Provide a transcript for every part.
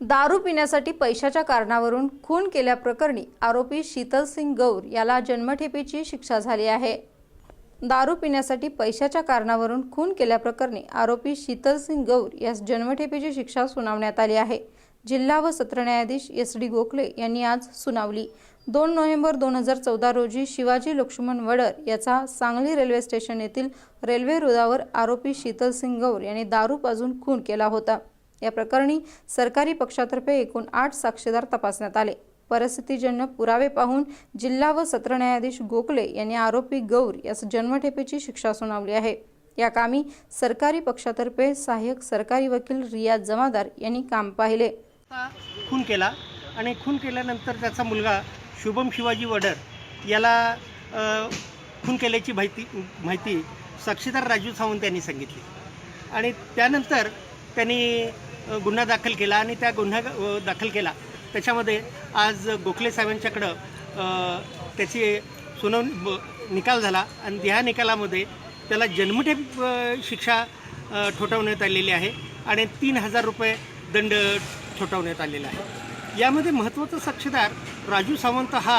दारू पिण्यासाठी पैशाच्या कारणावरून खून केल्याप्रकरणी आरोपी शीतल सिंग गौर याला जन्मठेपेची शिक्षा झाली आहे. दारू पिण्यासाठी पैशाच्या कारणावरून खून केल्याप्रकरणी आरोपी शीतल सिंग गौर यास जन्मठेपेची शिक्षा सुनावण्यात आली आहे. जिल्हा व सत्र न्यायाधीश एस डी गोखले यांनी आज सुनावली. दोन नोव्हेंबर दोन हजार चौदा रोजी शिवाजी लक्ष्मण वडर याचा सांगली रेल्वे स्टेशन येथील रेल्वे रुळावर आरोपी शीतल सिंग गौर यांनी दारू पाजून खून केला होता. या प्रकरणी सरकारी पक्षातर्फे एकूण आठ साक्षीदार तपासण्यात आले. परिस्थितीजन्य पुरावे पाहून जिल्हा व सत्र न्यायाधीश गोखले यांनी आरोपी गौर यास जन्मठेपेची शिक्षा सुनावली आहे. या कामी सरकारी पक्षातर्फे सहाय्यक सरकारी वकील रियाज जमादार यांनी काम पाहिले. खून केला आणि खून केल्यानंतर त्याचा मुलगा शुभम शिवाजी वडर याला खून केल्याची माहिती माहिती साक्षीदार राजू सावंत यांनी सांगितली. आणि त्यानंतर त्यांनी गुन्हा दाखल केला आणि त्या गुन्हा दाखल केला. त्याच्यामध्ये आज गोखले साहेबांच्याकडं त्याची सुनावणी ब- निकाल झाला आणि ह्या निकालामध्ये त्याला जन्मठेप शिक्षा ठोठावण्यात आलेली आहे आणि तीन हजार रुपये दंड ठोठावण्यात आलेला आहे. यामध्ये महत्त्वाचा साक्षीदार राजू सावंत हा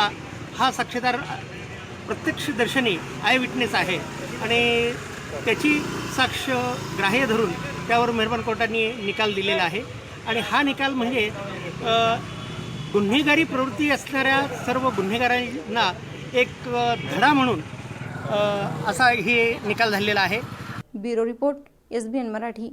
हा साक्षीदार प्रत्यक्षदर्शनी आय विटनेस आहे. आणि त्याची साक्ष ग्राह्य धरून त्यावर मेहरबान कोर्टाने निकाल दिलेला आहे. आणि हा निकाल म्हणजे गुन्हेगारी प्रवृत्ती असणाऱ्या सर्व गुन्हेगारांना एक धडा म्हणून असा हे निकाल झालेला आहे. Bureau report S B N Marathi.